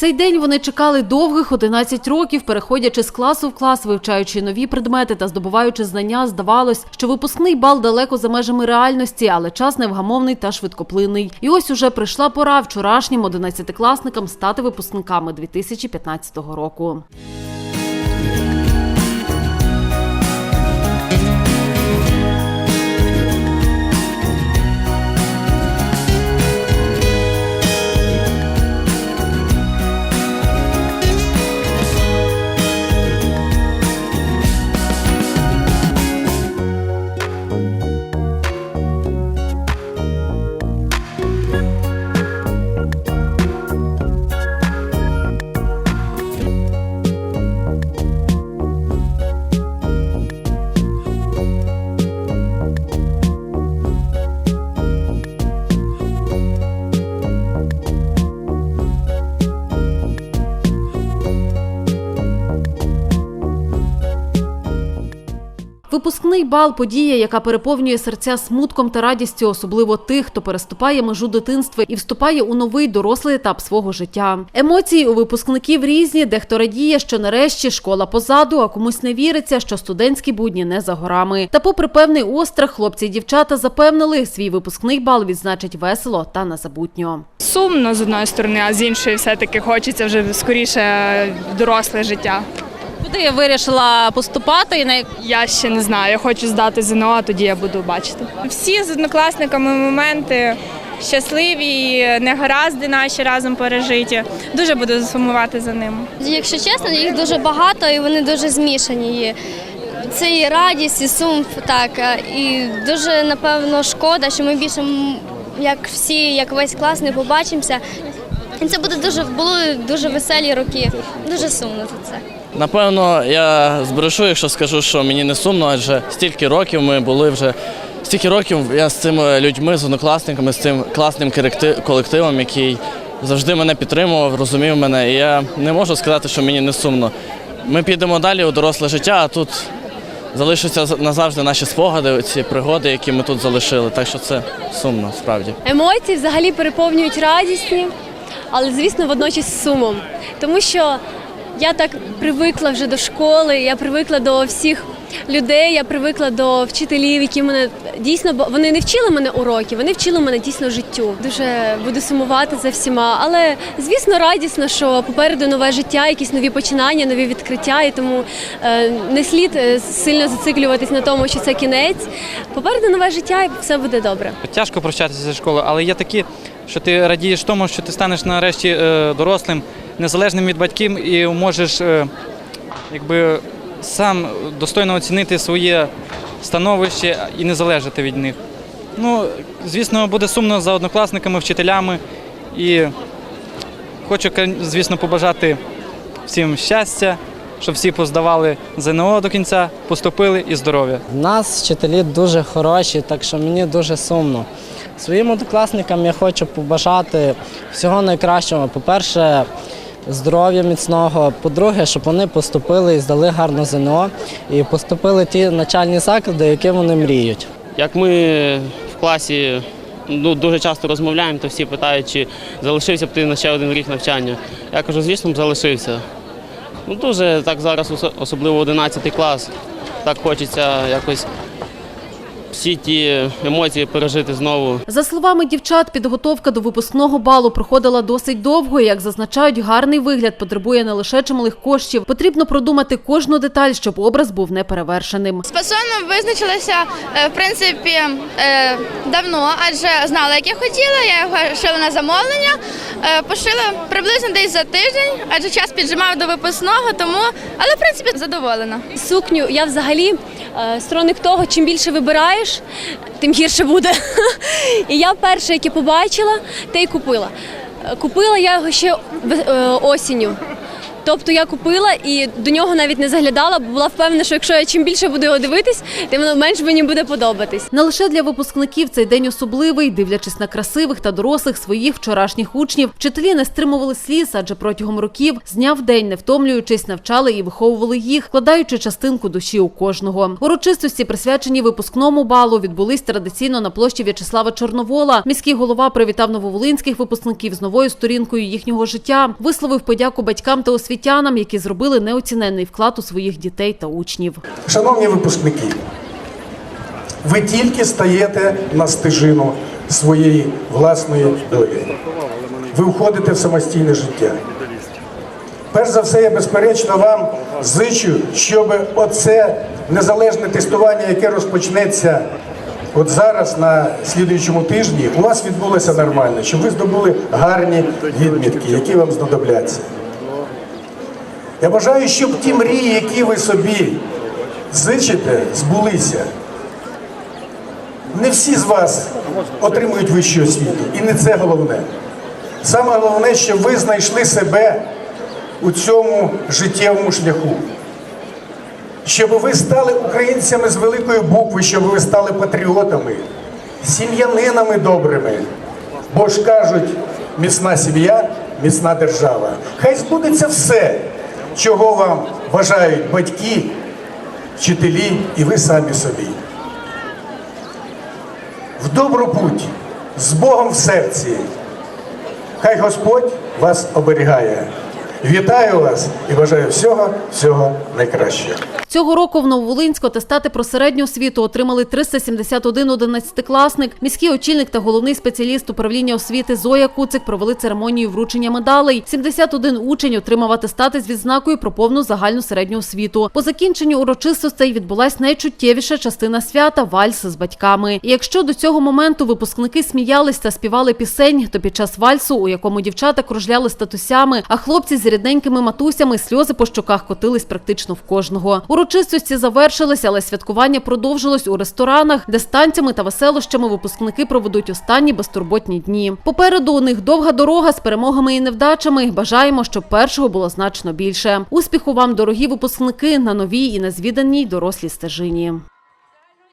Цей день вони чекали довгих 11 років, переходячи з класу в клас, вивчаючи нові предмети та здобуваючи знання, здавалось, що випускний бал далеко за межами реальності, але час невгамовний та швидкоплинний. І ось уже прийшла пора вчорашнім 11-класникам стати випускниками 2015 року. Випускний бал подія, яка переповнює серця смутком та радістю, особливо тих, хто переступає межу дитинства і вступає у новий дорослий етап свого життя. Емоції у випускників різні. Дехто радіє, що нарешті школа позаду, а комусь не віриться, що студентські будні не за горами. Та, попри певний острах, хлопці і дівчата запевнили, свій випускний бал відзначать весело та незабутньо. Сумно з одної сторони, а з іншої все-таки хочеться вже скоріше доросле життя. Куди я вирішила поступати і на Я ще не знаю, я хочу здати ЗНО, а тоді я буду бачити. Всі з однокласниками моменти щасливі, негаразди наші разом пережиті. Дуже буду сумувати за ними. Якщо чесно, їх дуже багато і вони дуже змішані. є. Це і радість, і сум, так. І дуже, напевно, шкода, що ми більше, як всі, як весь клас, не побачимося. І це буде дуже, були дуже веселі роки. Дуже сумно за це. Напевно, я збрешу, якщо скажу, що мені не сумно, адже стільки років ми були вже. Стільки років я з цими людьми, з однокласниками, з цим класним колективом, який завжди мене підтримував, розумів мене. І я не можу сказати, що мені не сумно. Ми підемо далі у доросле життя, а тут залишаться назавжди наші спогади, ці пригоди, які ми тут залишили. Так що це сумно, справді. Емоції взагалі переповнюють радісні, але звісно водночас з сумом. Тому що я так привикла вже до школи, я привикла до всіх людей, я привикла до вчителів, які мене дійсно бо вони не вчили мене уроків, вони вчили мене дійсно життю. Дуже буду сумувати за всіма. Але звісно, радісно, що попереду нове життя, якісь нові починання, нові відкриття, і тому е, не слід е, сильно зациклюватись на тому, що це кінець. Попереду нове життя, і все буде добре. Тяжко прощатися зі школою, але є такі, що ти радієш тому, що ти станеш нарешті е, дорослим, незалежним від батьків і можеш е, якби, сам достойно оцінити своє становище і не залежати від них. Ну, звісно, буде сумно за однокласниками, вчителями. І хочу, звісно, побажати всім щастя, щоб всі поздавали ЗНО до кінця, поступили і здоров'я. У нас вчителі дуже хороші, так що мені дуже сумно. Своїм однокласникам я хочу побажати всього найкращого. По-перше, здоров'я міцного. По-друге, щоб вони поступили і здали гарно ЗНО і поступили ті навчальні заклади, які вони мріють. Як ми в класі ну, дуже часто розмовляємо, то всі питають, чи залишився б ти на ще один рік навчання. Я кажу, звісно, залишився. Ну, дуже так зараз, особливо 11 клас, так хочеться якось всі ті емоції пережити знову. За словами дівчат, підготовка до випускного балу проходила досить довго. і, Як зазначають, гарний вигляд потребує не лише чималих коштів. Потрібно продумати кожну деталь, щоб образ був неперевершеним. З пасоном визначилася е, в принципі е, давно, адже знала, як я хотіла. Я його шила на замовлення. Е, Пошила приблизно десь за тиждень, адже час піджимав до випускного, тому але в принципі задоволена. Сукню я взагалі сторонник того, чим більше вибираєш, тим гірше буде. І я перше, яке побачила, те й купила. Е, Купила я його ще е, осінню. Тобто я купила і до нього навіть не заглядала, бо була впевнена, що якщо я чим більше буду його дивитись, тим менш мені буде подобатись. Не лише для випускників цей день особливий, дивлячись на красивих та дорослих своїх вчорашніх учнів, вчителі не стримували сліз, адже протягом років з дня в день, не втомлюючись, навчали і виховували їх, вкладаючи частинку душі у кожного. Урочистості, присвячені випускному балу, відбулись традиційно на площі В'ячеслава Чорновола. Міський голова привітав нововолинських випускників з новою сторінкою їхнього життя, висловив подяку батькам та освітянам, які зробили неоціненний вклад у своїх дітей та учнів. Шановні випускники, ви тільки стаєте на стежину своєї власної долі. Ви входите в самостійне життя. Перш за все, я безперечно вам зичу, щоб оце незалежне тестування, яке розпочнеться от зараз на слідуючому тижні, у вас відбулося нормально, щоб ви здобули гарні відмітки, які вам знадобляться. Я бажаю, щоб ті мрії, які ви собі зичите, збулися. Не всі з вас отримують вищу освіту, і не це головне. Саме головне, щоб ви знайшли себе у цьому життєвому шляху. Щоб ви стали українцями з великої букви, щоб ви стали патріотами, сім'янинами добрими. Бо ж кажуть, міцна сім'я, міцна держава. Хай збудеться все, чого вам бажають батьки, вчителі і ви самі собі. В добру путь, з Богом в серці. Хай Господь вас оберігає. Вітаю вас і бажаю всього, всього найкращого. Цього року в Нововолинську атестати про середню освіту отримали 371 одинадцятикласник. Міський очільник та головний спеціаліст управління освіти Зоя Куцик провели церемонію вручення медалей. 71 учень отримав атестати з відзнакою про повну загальну середню освіту. По закінченню урочистостей відбулась найчуттєвіша частина свята вальс з батьками. І якщо до цього моменту випускники сміялись та співали пісень, то під час вальсу, у якому дівчата кружляли статусями, а хлопці з рідненькими матусями сльози по щоках котились практично в кожного. Урочистості завершились, але святкування продовжилось у ресторанах, де з танцями та веселощами випускники проведуть останні безтурботні дні. Попереду у них довга дорога з перемогами і невдачами. Бажаємо, щоб першого було значно більше. Успіху вам, дорогі випускники, на новій і незвіданій дорослій стежині.